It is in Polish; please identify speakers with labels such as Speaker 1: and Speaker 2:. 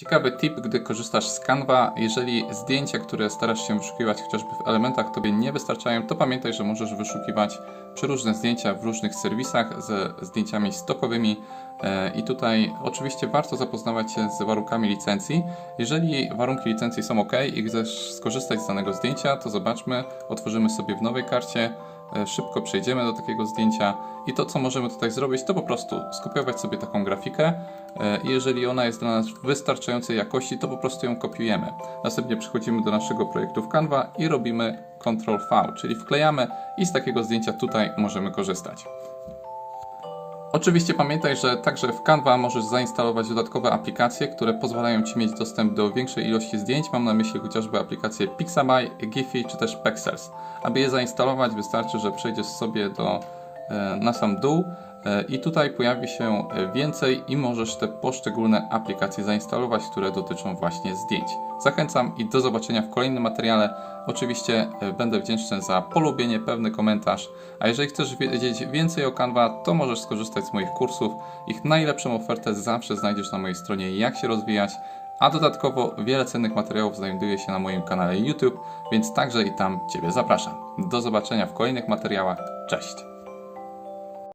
Speaker 1: Ciekawy tip, gdy korzystasz z Canva, jeżeli zdjęcia, które starasz się wyszukiwać chociażby w elementach Tobie nie wystarczają, to pamiętaj, że możesz wyszukiwać przeróżne zdjęcia w różnych serwisach ze zdjęciami stokowymi E, i tutaj oczywiście warto zapoznawać się z warunkami licencji. Jeżeli warunki licencji są ok i chcesz skorzystać z danego zdjęcia, to zobaczmy, otworzymy sobie w nowej karcie, szybko przejdziemy do takiego zdjęcia i to co możemy tutaj zrobić to po prostu skopiować sobie taką grafikę e, i jeżeli ona jest dla nas wystarczającej jakości to po prostu ją kopiujemy. Następnie przechodzimy do naszego projektu w Canva i robimy Ctrl V, czyli wklejamy i z takiego zdjęcia tutaj możemy korzystać. Oczywiście pamiętaj, że także w Canva możesz zainstalować dodatkowe aplikacje, które pozwalają Ci mieć dostęp do większej ilości zdjęć. Mam na myśli chociażby aplikacje Pixabay, Giphy czy też Pexels. Aby je zainstalować wystarczy, że przejdziesz sobie do, na sam dół e, i tutaj pojawi się e, więcej i możesz te poszczególne aplikacje zainstalować, które dotyczą właśnie zdjęć. Zachęcam i do zobaczenia w kolejnym materiale. Oczywiście e, będę wdzięczny za polubienie, pewny komentarz. A jeżeli chcesz wiedzieć więcej o Canva, to możesz skorzystać z moich kursów. Ich najlepszą ofertę zawsze znajdziesz na mojej stronie Jak się rozwijać. A dodatkowo wiele cennych materiałów znajduje się na moim kanale YouTube, więc także i tam Ciebie zapraszam. Do zobaczenia w kolejnych materiałach. Cześć!